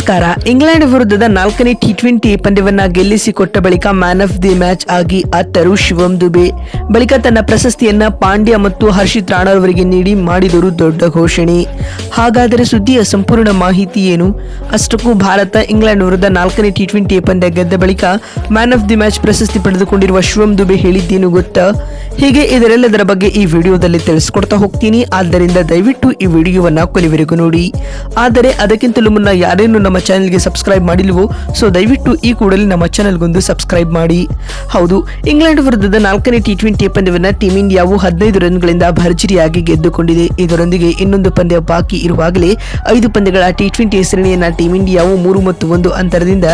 ನಮಸ್ಕಾರ. ಇಂಗ್ಲೆಂಡ್ ವಿರುದ್ಧದ ನಾಲ್ಕನೇ ಟಿ ಟ್ವೆಂಟಿ ಪಂದ್ಯವನ್ನ ಗೆಲ್ಲಿಸಿಕೊಟ್ಟ ಬಳಿಕ ಮ್ಯಾನ್ ಆಫ್ ದಿ ಮ್ಯಾಚ್ ಆಗಿ ಅತ್ತರು ಶಿವಂ ದುಬೆ. ಬಳಿಕ ತನ್ನ ಪ್ರಶಸ್ತಿಯನ್ನ ಪಾಂಡ್ಯ ಮತ್ತು ಹರ್ಷಿತ್ ರಾಣಾರವರಿಗೆ ನೀಡಿ ಮಾಡಿದರು ದೊಡ್ಡ ಘೋಷಣೆ. ಹಾಗಾದರೆ ಸುದ್ದಿಯ ಸಂಪೂರ್ಣ ಮಾಹಿತಿ ಏನು? ಅಷ್ಟಕ್ಕೂ ಭಾರತ ಇಂಗ್ಲೆಂಡ್ ವಿರುದ್ಧ ನಾಲ್ಕನೇ ಟಿ ಟ್ವೆಂಟಿ ಪಂದ್ಯ ಗೆದ್ದ ಬಳಿಕ ಮ್ಯಾನ್ ಆಫ್ ದಿ ಮ್ಯಾಚ್ ಪ್ರಶಸ್ತಿ ಪಡೆದುಕೊಂಡಿರುವ ಶಿವಂ ದುಬೆ ಹೇಳಿದ್ದೇನು ಗೊತ್ತಾ? ಹೀಗೆ ಇದರೆಲ್ಲದರ ಬಗ್ಗೆ ಈ ವಿಡಿಯೋದಲ್ಲಿ ತಿಳಿಸ್ಕೊಡ್ತಾ ಹೋಗ್ತೀನಿ. ಆದ್ದರಿಂದ ದಯವಿಟ್ಟು ಈ ವಿಡಿಯೋವನ್ನ ಕೊನೆವರೆಗೂ ನೋಡಿ. ಆದರೆ ಅದಕ್ಕಿಂತಲೂ ಮುನ್ನ ಯಾರೇನು ನಮ್ಮ ಚಾನೆಲ್ಗೆ ಸಬ್ಸ್ಕ್ರೈಬ್ ಮಾಡಿಲ್ವೋ ಸೊ ದಯವಿಟ್ಟು ಈ ಕೂಡಲೇ ನಮ್ಮ ಚಾನೆಲ್ಗೊಂದು ಸಬ್ಸ್ಕ್ರೈಬ್ ಮಾಡಿ. ಹೌದು, ಇಂಗ್ಲೆಂಡ್ ವಿರುದ್ಧದ ನಾಲ್ಕನೇ ಟಿ ಟ್ವೆಂಟಿ ಪಂದ್ಯವನ್ನ ಟೀಮ್ ಇಂಡಿಯಾವು ಹದಿನೈದು ರನ್ಗಳಿಂದ ಭರ್ಜರಿಯಾಗಿ ಗೆದ್ದುಕೊಂಡಿದೆ. ಇದರೊಂದಿಗೆ ಇನ್ನೊಂದು ಪಂದ್ಯ ಬಾಕಿ ಇರುವಾಗಲೇ ಐದು ಪಂದ್ಯಗಳ ಟಿ ಟ್ವೆಂಟಿ ಸರಣಿಯನ್ನು ಟೀಂ ಇಂಡಿಯಾವು ಮೂರು ಮತ್ತು ಒಂದು ಅಂತರದಿಂದ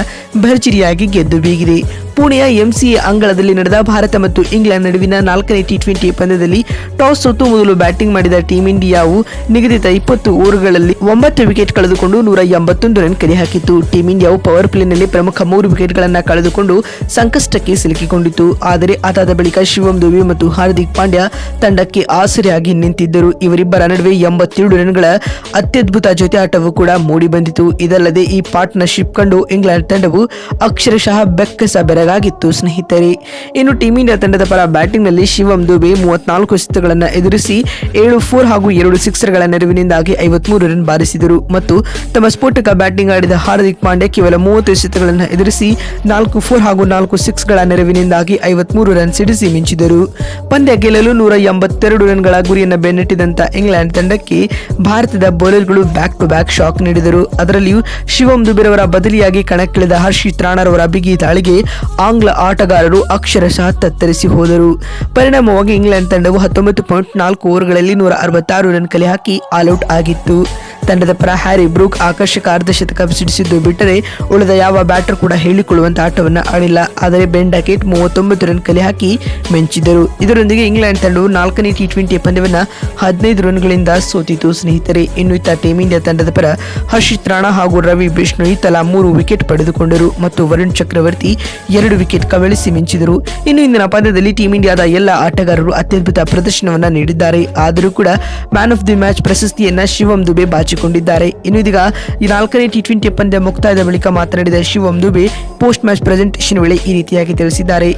ಭರ್ಜರಿಯಾಗಿ ಗೆದ್ದು ಬೀಗಿದೆ. ಪುಣೆಯ ಎಂಸಿಎ ಅಂಗಳದಲ್ಲಿ ನಡೆದ ಭಾರತ ಮತ್ತು ಇಂಗ್ಲೆಂಡ್ ನಡುವಿನ ನಾಲ್ಕನೇ ಟಿ ಟ್ವೆಂಟಿ ಪಂದ್ಯದಲ್ಲಿ ಟಾಸ್ ಸೋತು ಮೊದಲು ಬ್ಯಾಟಿಂಗ್ ಮಾಡಿದ ಟೀಂ ಇಂಡಿಯಾವು ನಿಗದಿತ ಇಪ್ಪತ್ತು ಓವರ್ಗಳಲ್ಲಿ ಒಂಬತ್ತು ವಿಕೆಟ್ ಕಳೆದುಕೊಂಡು ನೂರ ಎಂಬತ್ತೊಂದು ರನ್ ಕಲೆ ಹಾಕಿತ್ತು. ಟೀಂ ಇಂಡಿಯಾವು ಪವರ್ ಪ್ಲೇನಲ್ಲಿ ಪ್ರಮುಖ ಮೂರು ವಿಕೆಟ್ಗಳನ್ನು ಕಳೆದುಕೊಂಡು ಸಂಕಷ್ಟಕ್ಕೆ ಸಿಲುಕಿಕೊಂಡಿತು ಆದರೆ ಅದಾದ ಬಳಿಕ ಶಿವಂ ದುಬೆ ಮತ್ತು ಹಾರ್ದಿಕ್ ಪಾಂಡ್ಯ ತಂಡಕ್ಕೆ ಆಸರೆಯಾಗಿ ನಿಂತಿದ್ದರು. ಇವರಿಬ್ಬರ ನಡುವೆ ಎಂಬತ್ತೇಳು ರನ್ಗಳ ಅತ್ಯದ್ಭುತ ಜೊತೆ ಆಟವು ಕೂಡ ಮೂಡಿ ಬಂದಿತು ಇದಲ್ಲದೆ ಈ ಪಾರ್ಟ್ನರ್ಶಿಪ್ ಕಂಡು ಇಂಗ್ಲೆಂಡ್ ತಂಡವು ಅಕ್ಷರಶಃ ಬೆಕ್ಕಸ ಬೆರಗಾಗಿತ್ತು ಸ್ನೇಹಿತರೆ, ಇನ್ನು ಟೀಮ್ ಇಂಡಿಯಾ ತಂಡದ ಪರ ಬ್ಯಾಟಿಂಗ್ನಲ್ಲಿ ಶಿವಂ ದುಬೆ ಮೂವತ್ನಾಲ್ಕು ಎಸೆತಗಳನ್ನು ಎದುರಿಸಿ ಏಳು ಫೋರ್ ಹಾಗೂ ಎರಡು ಸಿಕ್ಸರ್ಗಳ ನೆರವಿನಿಂದಾಗಿ ಐವತ್ಮೂರು ರನ್ ಬಾರಿಸಿದರು. ಮತ್ತು ತಮ್ಮ ಸ್ಫೋಟಕ ಬ್ಯಾಟಿಂಗ್ ಆಡಿದ ಹಾರ್ದಿಕ್ ಪಾಂಡ್ಯ ಕೇವಲ ಮೂವತ್ತು ಎಸೆತಗಳನ್ನು ಎದುರಿಸಿ ನಾಲ್ಕು ಫೋರ್ ಹಾಗೂ ನಾಲ್ಕು ಸಿಕ್ಸ್ಗಳ ನೆರವಿನಿಂದಾಗಿ ಐವತ್ಮೂರು ರನ್ ಸಿಡಿಸಿ ಮಿಂಚಿದರು. ಪಂದ್ಯ ಗೆಲ್ಲಲು ನೂರ ಎಂಬತ್ತೆರಡು ರನ್ಗಳ ಗುರಿಯನ್ನು ಬೆನ್ನಟ್ಟಿದಂತ ಇಂಗ್ಲೆಂಡ್ ತಂಡಕ್ಕೆ ಭಾರತದ ಬೌಲರ್ಗಳು ಬ್ಯಾಕ್ ಟು ಬ್ಯಾಕ್ ಶಾಕ್ ನೀಡಿದರು. ಅದರಲ್ಲಿಯೂ ಶಿವಂ ದುಬೆರವರ ಬದಲಿಯಾಗಿ ಕಣಕ್ಕಿಳಿದ ಹರ್ಷಿತ್ ರಾಣರವರ ಬಿಗಿ ದಾಳಿಗೆ ಆಂಗ್ಲ ಆಟಗಾರರು ಅಕ್ಷರಶಃ ತತ್ತರಿಸಿ ಹೋದರು. ಪರಿಣಾಮವಾಗಿ ಇಂಗ್ಲೆಂಡ್ ತಂಡವು ಹತ್ತೊಂಬತ್ತು ಪಾಯಿಂಟ್ ನಾಲ್ಕು ಓವರ್ಗಳಲ್ಲಿ ನೂರ ಅರವತ್ತಾರು ರನ್ ಕಲೆ ಹಾಕಿ ಆಲ್ಔಟ್ ಆಗಿತ್ತು. ತಂಡದ ಪರ ಹ್ಯಾರಿ ಬ್ರೂಕ್ ಆಕರ್ಷಕ ಅರ್ಧಶತಕ ಸಿಡಿಸಿದ್ದು ಬಿಟ್ಟರೆ ಉಳಿದ ಯಾವ ಬ್ಯಾಟರ್ ಕೂಡ ಹೇಳಿಕೊಳ್ಳುವಂತಹ ಆಟವನ್ನು ಆಡಿಲ್ಲ. ಆದರೆ ಬೆನ್ ಡಕೆಟ್ ಮೂವತ್ತೊಂಬತ್ತು ರನ್ ಕಲೆ ಹಾಕಿ ಮೆಂಚಿದ್ದರು. ಇದರೊಂದಿಗೆ ಇಂಗ್ಲೆಂಡ್ ತಂಡವು ನಾಲ್ಕನೇ ಟಿ ಟ್ವೆಂಟಿ ಪಂದ್ಯವನ್ನು ಹದಿನೈದು ರನ್ಗಳಿಂದ ಸೋತಿತು. ಸ್ನೇಹಿತರೆ ಇನ್ನು ಇತ್ತ ಟೀಮ್ ಇಂಡಿಯಾ ತಂಡದ ಪರ ಹರ್ಷಿತ್ ರಾಣಾ ಹಾಗೂ ರವಿ ಬಿಷ್ಣೋಯ್ ತಲಾ ಮೂರು ವಿಕೆಟ್ ಪಡೆದುಕೊಂಡರು ಮತ್ತು ವರುಣ್ ಚಕ್ರವರ್ತಿ ಎರಡು ವಿಕೆಟ್ ಕವಳಿಸಿ ಮಿಂಚಿದರು ಇನ್ನು ಇಂದಿನ ಪಂದ್ಯದಲ್ಲಿ ಟೀಂ ಇಂಡಿಯಾದ ಎಲ್ಲ ಆಟಗಾರರು ಅತ್ಯದ್ಭುತ ಪ್ರದರ್ಶನವನ್ನು ನೀಡಿದ್ದಾರೆ. ಆದರೂ ಕೂಡ ಮ್ಯಾನ್ ಆಫ್ ದಿ ಮ್ಯಾಚ್ ಪ್ರಶಸ್ತಿಯನ್ನ ಶಿವಂ ದುಬೆ ಬಾಚಿಕೊಂಡಿದ್ದಾರೆ ಇನ್ನು ಇದೀಗ ಈ ನಾಲ್ಕನೇ ಟಿ ಟ್ವೆಂಟಿ ಪಂದ್ಯ ಮುಕ್ತಾಯದ ಬಳಿಕ ಮಾತನಾಡಿದ Shivam Dube post match presentation ವೇಳೆ ಈ ರೀತಿಯಾಗಿ ತಿಳಿಸಿದ್ದಾರೆ.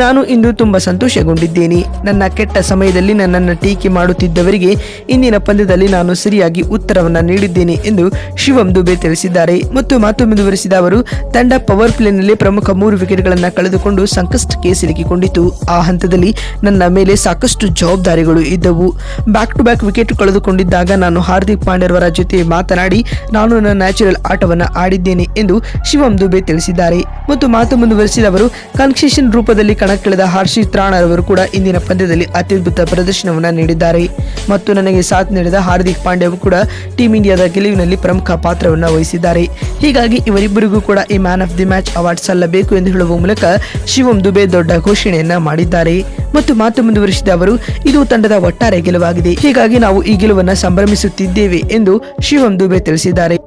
ನಾನು ಇಂದು ತುಂಬಾ ಸಂತೋಷಗೊಂಡಿದ್ದೇನೆ. ನನ್ನ ಕೆಟ್ಟ ಸಮಯದಲ್ಲಿ ನನ್ನನ್ನು ಟೀಕೆ ಮಾಡುತ್ತಿದ್ದವರಿಗೆ ಇಂದಿನ ಪಂದ್ಯದಲ್ಲಿ ನಾನು ಸರಿಯಾಗಿ ಉತ್ತರವನ್ನು ನೀಡಿದ್ದೇನೆ ಎಂದು ಶಿವಂ ದುಬೆ ತಿಳಿಸಿದ್ದಾರೆ. ಮತ್ತು ಮಾತು ಮುಂದುವರಿಸಿದ ಅವರು, ತಂಡ ಪವರ್ ಪ್ಲೇನಲ್ಲಿ ಪ್ರಮುಖ ಮೂರು ವಿಕೆಟ್ಗಳನ್ನು ಕಳೆದುಕೊಂಡು ಸಂಕಷ್ಟಕ್ಕೆ ಸಿಲುಕಿಕೊಂಡಿತು. ಆ ಹಂತದಲ್ಲಿ ನನ್ನ ಮೇಲೆ ಸಾಕಷ್ಟು ಜವಾಬ್ದಾರಿಗಳು ಇದ್ದವು. ಬ್ಯಾಕ್ ಟು ಬ್ಯಾಕ್ ವಿಕೆಟ್ ಕಳೆದುಕೊಂಡಿದ್ದಾಗ ನಾನು ಹಾರ್ದಿಕ್ ಪಾಂಡ್ಯರವರ ಜೊತೆ ಮಾತನಾಡಿ, ನಾನು ನನ್ನ ನ್ಯಾಚುರಲ್ ಆಟವನ್ನು ಆಡಿದ್ದೇನೆ ಎಂದು ಶಿವಂ ದುಬೆ ತಿಳಿಸಿದ್ದಾರೆ. ಮತ್ತು ಮಾತು ಮುಂದುವರೆಸಿದ ಅವರು, ಕನ್ಸೆಷನ್ ರೂಪದಲ್ಲಿ ಕಣಕ್ಕಿಳಿದ ಹರ್ಷಿತ್ ರಾಣರವರು ಕೂಡ ಇಂದಿನ ಪಂದ್ಯದಲ್ಲಿ ಅತ್ಯದ್ಭುತ ಪ್ರದರ್ಶನವನ್ನು ನೀಡಿದ್ದಾರೆ. ಮತ್ತು ನನಗೆ ಸಾಥ್ ನೀಡಿದ ಹಾರ್ದಿಕ್ ಪಾಂಡ್ಯವು ಕೂಡ ಟೀಂ ಇಂಡಿಯಾದ ಗೆಲುವಿನಲ್ಲಿ ಪ್ರಮುಖ ಪಾತ್ರವನ್ನು ವಹಿಸಿದ್ದಾರೆ. ಹೀಗಾಗಿ ಇವರಿಬ್ಬರಿಗೂ ಕೂಡ ಈ man of the match award ಸಲ್ಲಬೇಕು ಎಂದು ಹೇಳುವ ಮೂಲಕ ಶಿವಂ ದುಬೆ ದೊಡ್ಡ ಘೋಷಣೆಯನ್ನ ಮಾಡಿದ್ದಾರೆ. ಮತ್ತು ಮಾತು ಮುಂದುವರಿಸಿದ ಅವರು, ಇದು ತಂಡದ ಒಟ್ಟಾರೆ ಗೆಲುವಾಗಿದೆ. ಹೀಗಾಗಿ ನಾವು ಈ ಗೆಲುವನ್ನು ಸಂಭ್ರಮಿಸುತ್ತಿದ್ದೇವೆ ಎಂದು ಶಿವಂ ದುಬೆ ತಿಳಿಸಿದ್ದಾರೆ.